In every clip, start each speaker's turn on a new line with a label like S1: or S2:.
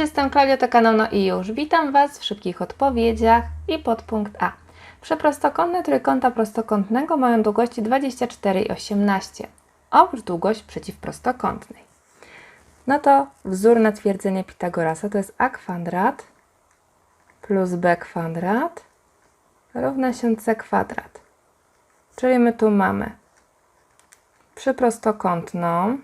S1: jestem Klaudia, to kanał No i już. Witam Was w szybkich odpowiedziach i podpunkt A. Przeprostokątne trójkąta prostokątnego mają długości 24 i 18. Oprócz długość przeciwprostokątnej. No to wzór na twierdzenie Pitagorasa to jest a kwadrat plus b kwadrat równa się c kwadrat. Czyli my tu mamy przyprostokątną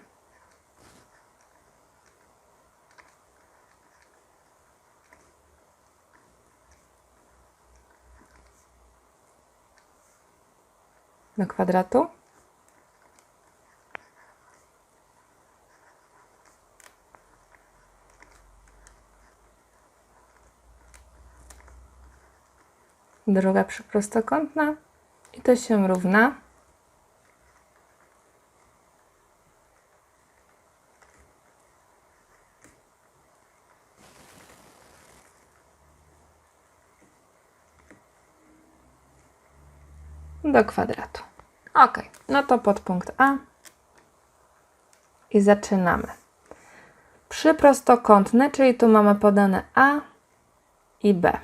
S1: do kwadratu. Druga przyprostokątna i to się równa do kwadratu. Ok, no to podpunkt A i zaczynamy. Przyprostokątne, czyli tu mamy podane A i B.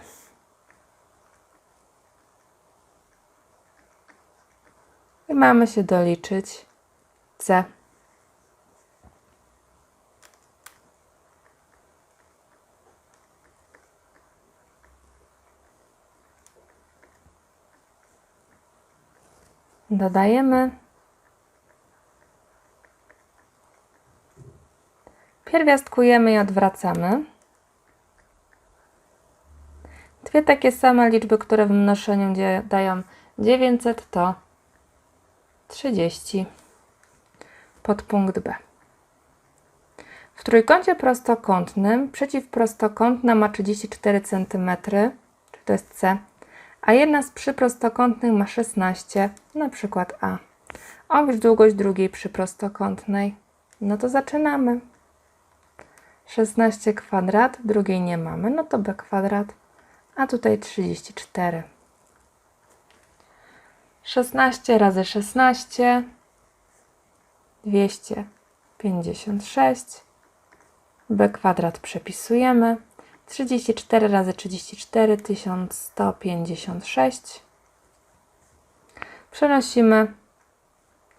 S1: I mamy się doliczyć C. Dodajemy. Pierwiastkujemy i odwracamy. Dwie takie same liczby, które w mnożeniu dają 900 to 30. Podpunkt B. W trójkącie prostokątnym przeciwprostokątna ma 34 cm, czy to jest C, a jedna z przyprostokątnych ma 16, na przykład A. Oblicz długość drugiej przyprostokątnej. No to zaczynamy. 16 kwadrat, drugiej nie mamy, no to B kwadrat, a tutaj 34. 16 razy 16 256 b kwadrat przepisujemy 34 razy 34 1156 przenosimy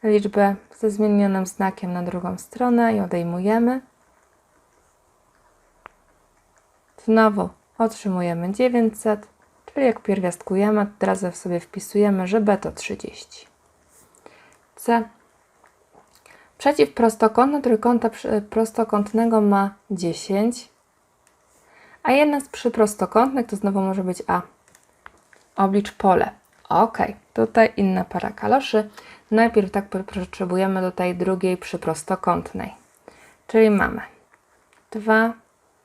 S1: liczbę ze zmienionym znakiem na drugą stronę i odejmujemy znowu otrzymujemy 900 Czyli jak pierwiastkujemy, od razu sobie wpisujemy, że B to 30. C. Przeciwprostokątny trójkąta przy- prostokątnego ma 10, a jedna z przyprostokątnych to znowu może być A. Oblicz pole. Ok, tutaj inna para kaloszy. Najpierw tak potrzebujemy do tej drugiej przyprostokątnej. Czyli mamy 2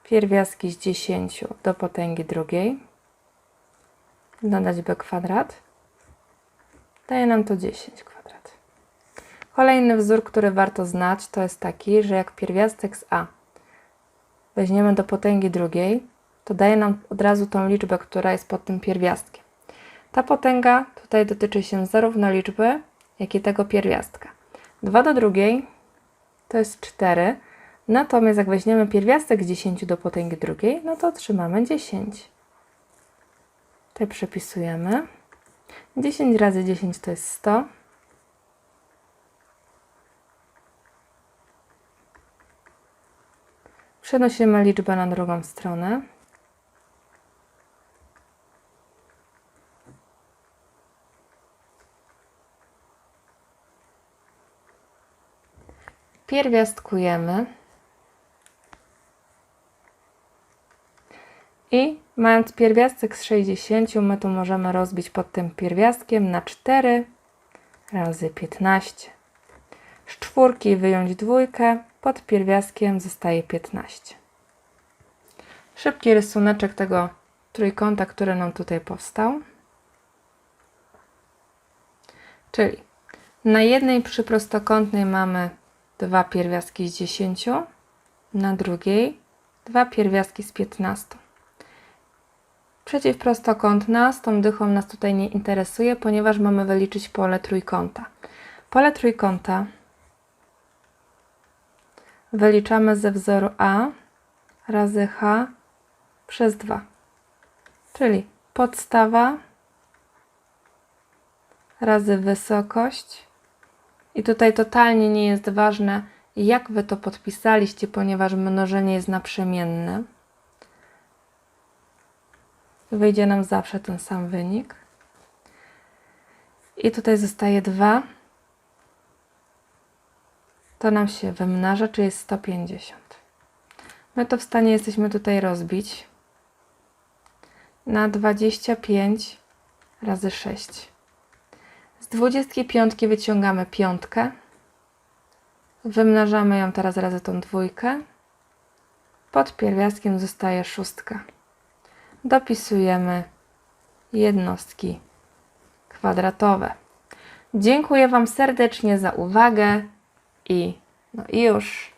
S1: pierwiastki z 10 do potęgi drugiej dodać b kwadrat. Daje nam to 10 kwadrat. Kolejny wzór, który warto znać, to jest taki, że jak pierwiastek z a weźmiemy do potęgi drugiej, to daje nam od razu tą liczbę, która jest pod tym pierwiastkiem. Ta potęga tutaj dotyczy się zarówno liczby, jak i tego pierwiastka. 2 do drugiej to jest 4, natomiast jak weźmiemy pierwiastek z 10 do potęgi drugiej, no to otrzymamy 10. Tutaj przepisujemy. 10 razy 10 to jest 100. Przenosimy liczbę na drugą stronę. Pierwiastkujemy. I mając pierwiastek z 60, my to możemy rozbić pod tym pierwiastkiem na 4 razy 15. Z czwórki wyjąć dwójkę, pod pierwiastkiem zostaje 15. Szybki rysuneczek tego trójkąta, który nam tutaj powstał. Czyli na jednej przyprostokątnej mamy dwa pierwiastki z 10, na drugiej dwa pierwiastki z 15. Przeciwprostokątna z tą dychą nas tutaj nie interesuje, ponieważ mamy wyliczyć pole trójkąta. Pole trójkąta wyliczamy ze wzoru A, razy h przez 2. Czyli podstawa razy wysokość. I tutaj totalnie nie jest ważne, jak Wy to podpisaliście, ponieważ mnożenie jest naprzemienne. Wyjdzie nam zawsze ten sam wynik. I tutaj zostaje 2. To nam się wymnaża, czyli jest 150. My to w stanie jesteśmy tutaj rozbić na 25 razy 6. Z 25 wyciągamy piątkę. Wymnażamy ją teraz razy tą dwójkę. Pod pierwiastkiem zostaje szóstka. Dopisujemy jednostki kwadratowe. Dziękuję Wam serdecznie za uwagę i no i już.